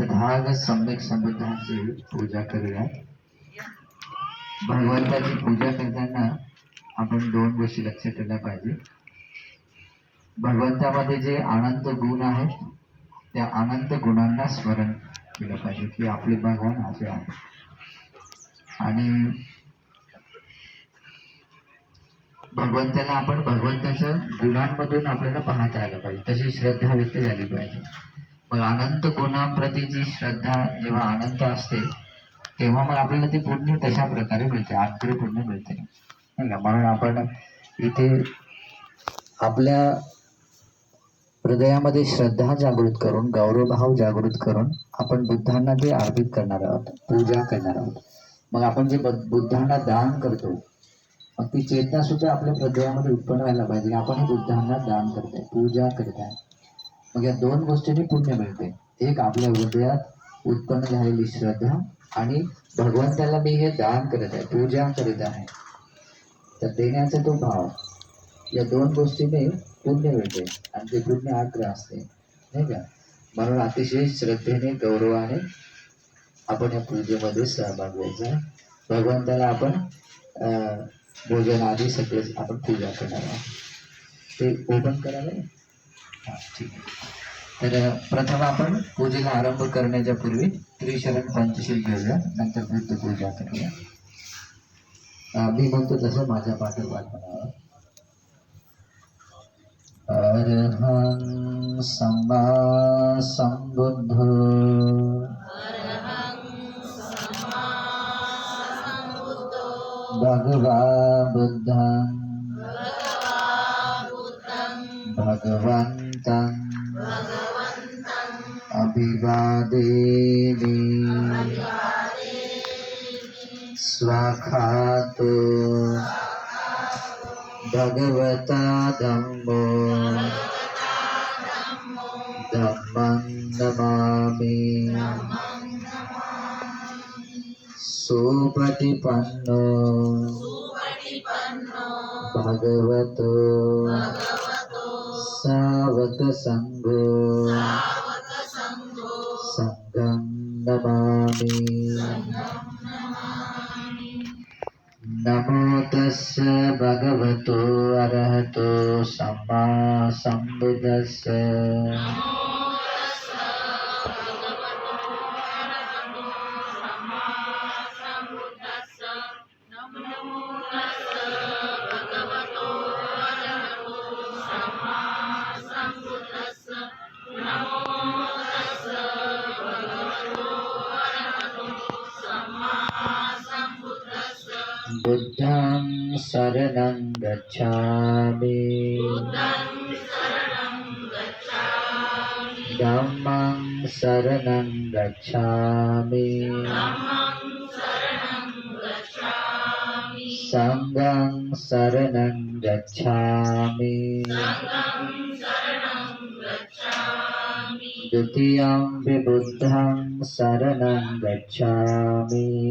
तथाग सम्यक संबंधांची पूजा करूया. भगवंताची पूजा करताना आपण दोन गोष्टी लक्षात ठेवल्या पाहिजे. भगवंतामध्ये जे अनंत गुण आहेत त्या अनंत गुणांना स्मरण केलं पाहिजे की आपले भगवान असे आहेत. आणि भगवंताला आपण भगवंताच्या गुणांमधून आपल्याला पाहता आलं पाहिजे तशी श्रद्धा व्यक्त झाली पाहिजे. मग अनंत गुणांप्रती जी श्रद्धा जेव्हा अनंत असते तेव्हा मग आपल्याला ते पुण्य तशा प्रकारे मिळते? आग्र पुण्य मिळते. म्हणून आपण इथे आपल्या हृदयामध्ये श्रद्धा जागृत करून गौरवभाव जागृत करून आपण बुद्धांना ते अर्पित करणार आहोत पूजा करणार आहोत मग आपण जे बुद्धांना दान करतो मग ती चेतना सुद्धा आपल्या हृदयामध्ये उत्पन्न व्हायला पाहिजे. आपण बुद्धांना दान करतोय पूजा करताय. मग या दोन गोष्टींनी पुण्य मिळते. एक आपल्या हृदयात उत्पन्न झालेली श्रद्धा आणि भगवंताला मी हे दान करत आहे पूजा करीत आहे. तर देण्याचा तो भाव या दोन गोष्टीने पुण्य मिळते आणि ते पुण्य आग्रह असते. नाही का? म्हणून अतिशय श्रद्धेने गौरवाने आपण या पूजेमध्ये सहभाग व्हायचा भगवंताला आपण भोजन आधी सगळे आपण पूजा करणार आहोत. ते ओपन करावे ठीक आहे. तर प्रथम आपण पूजेला आरंभ करण्याच्या पूर्वी त्रिशरण पंचशील घेऊया. नंतर वृद्ध पूजा करूया. मी म्हणतो तसं माझ्या पाठोपाठ म्हणावं. अरहं सम्मा सम्बुद्धो भगवा बुद्धं. भगवन्तं अभिवादेमि। स्वाखातो भगवता धम्मो धम्मं नमामि सुपटिपन्नो भगवतो। සාවක සංඝෝ සංඝං නමාමි නමෝ තස්ස භගවතෝ අරහතෝ සම්මා සම්බුද්දස්ස නමෝ बुद्धं शरणं गच्छामि। धम्मं शरणं गच्छामि। सङ्गं शरणं गच्छामि। द्वितीयं विबुद्धं शरणं गच्छामि।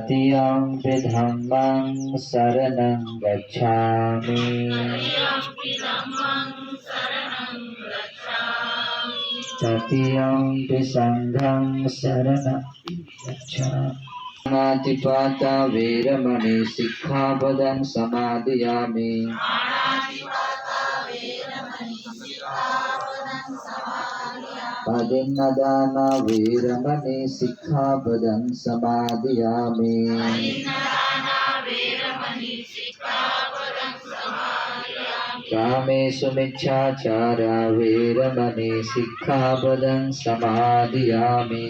तृतीयं विधम्मं शरणं गच्छामि। तृतीयं विसङ्घं शरणं गच्छामि। पाता वेरमणि समादयामि। पदिन्नदान वीरमणि सिक्खापदं समादयामि कामेषु मिच्छाचारा वीरमणि सिक्खापदं समादयामि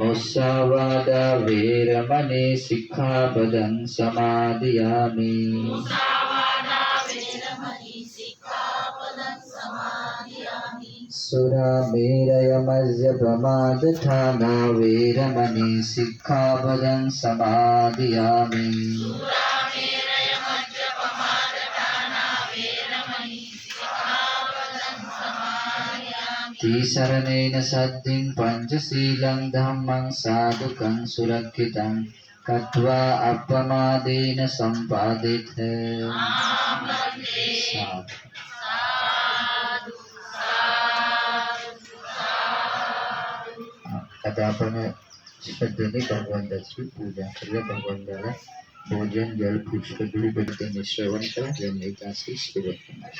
मुस्सावादा वेरमणि सिक्खापदं समादियामि सुरामेरयमज्यपमादठाना वीरमणि सिक्खापदं समादियामि। त्रिशरणेन सद्धिं पञ्चशीलं धम्मं साधुकं सुरक्षितं कत्वा अपमादेन सम्पादित। साधु आता आपण श्रद्धेने भगवंताची पूजा करूया. भगवंताला भोजन जल पुष्प धूप ते श्रवण करा. ज्यांनी एकाशी सुरुवात करणार